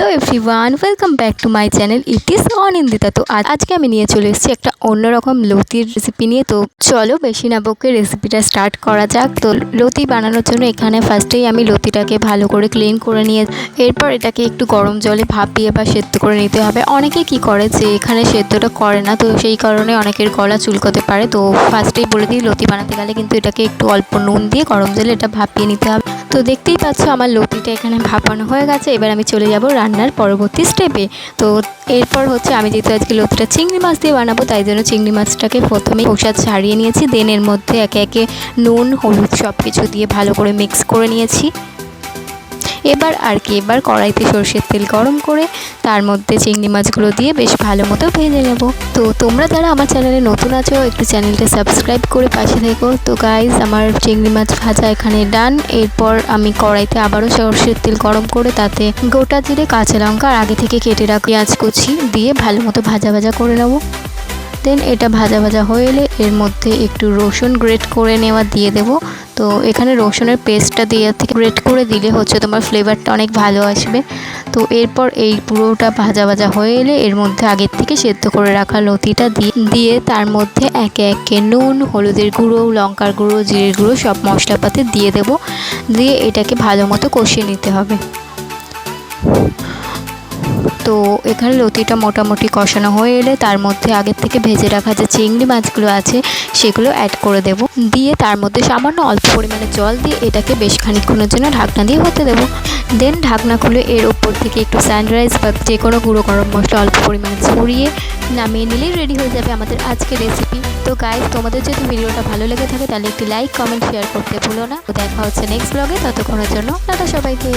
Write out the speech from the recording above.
Hello everyone, welcome back to my channel, it is Anindita. তো আজ আজকে আমি নিয়ে চলে এসেছি একটা অন্যরকম লতির রেসিপি নিয়ে। তো চলো বেশি না বকে রেসিপিটা স্টার্ট করা যাক। তো লতি বানানোর জন্য এখানে ফার্স্টেই আমি লতিটাকে ভালো করে ক্লিন করে নিয়ে এরপর এটাকে একটু গরম জলে ভাপিয়ে বা সেদ্ধ করে নিতে হবে। অনেকে কি করে যে এখানে সেদ্ধটা করে না, তো সেই কারণে অনেকের গলা চুলকোতে পারে। তো ফার্স্টেই বলে দিই, লতি বানাতে গেলে কিন্তু এটাকে একটু অল্প নুন দিয়ে গরম জলে এটা ভাপিয়ে নিতে হবে। তো দেখতেই পাচ্ছ আমার লতিটা এখানে ভাপানো হয়ে গেছে। এবার আমি চলে যাব রান্নার পরবর্তী স্টেপে তো এরপর হচ্ছে আমি যেহেতু আজকে লতিটা চিংড়ি মাছ দিয়ে বানাবো, তাই জন্য চিংড়ি মাছটাকে প্রথমে প্রসাদ ছাড়িয়ে নিয়েছি। দেনের মধ্যে একে একে নুন, হলুদ সব কিছু দিয়ে ভালো করে মিক্স করে নিয়েছি। এবার আর কি, এবার কড়াইতে সর্ষের তেল গরম করে তার মধ্যে চিংড়ি মাছগুলো দিয়ে বেশ ভালো মতো ভেজে নেব। তো তোমরা যারা আমার চ্যানেলে নতুন আছো, একটু চ্যানেলটা সাবস্ক্রাইব করে পাশে থেকো। তো গাইজ আমার চিংড়ি মাছ ভাজা এখানে ডান এরপর আমি কড়াইতে আবারও সর্ষের তেল গরম করে তাতে গোটা জিরে, কাঁচা লঙ্কা আগে থেকে কেটে রাখা পেঁয়াজ কুচি দিয়ে ভালো মতো ভাজা ভাজা করে নেব। দেন এটা ভাজা ভাজা হয়ে এলে এর মধ্যে একটু রসুন গ্রেট করে নেওয়া দিয়ে দেবো। তো এখানে রসুনের পেস্টটা দিয়ে থেকে গ্রেট করে দিলে হচ্ছে তোমার ফ্লেভারটা অনেক ভালো আসবে। তো এরপর এই পুরোটা ভাজা ভাজা হয়ে এলে এর মধ্যে আগের থেকে সেদ্ধ করে রাখা লতিটা দিয়ে দিয়ে তার মধ্যে একে একে নুন, হলুদের গুঁড়ো, লঙ্কার গুঁড়ো, জিরের গুঁড়ো সব মশলাপাতি দিয়ে দেব। দিয়ে এটাকে ভালো মতো কষিয়ে নিতে হবে। তো এখানে লতিটা মোটামুটি কষানো হয়ে এলে তার মধ্যে আগের থেকে ভেজে রাখা যে চিংড়ি মাছগুলো আছে, সেগুলো অ্যাড করে দেব। দিয়ে তার মধ্যে সামান্য অল্প পরিমাণে জল দিয়ে এটাকে বেশ খানিক্ষণের জন্য ঢাকনা দিয়ে হতে দেবো। দেন ঢাকনা খুলে এর ওপর থেকে একটু স্যান্ডরাইজ বা যে কোনো গুঁড়ো গরম মশলা অল্প পরিমাণে ছড়িয়ে নামিয়ে নিলেই রেডি হয়ে যাবে আমাদের আজকের রেসিপি তো গাইজ তোমাদের যদি ভিডিওটা ভালো লেগে থাকে তাহলে একটি লাইক কমেন্ট শেয়ার করতে ভুলো না। দেখা হচ্ছে নেক্সট ব্লগে ততক্ষণের জন্য টাটা সবাইকে।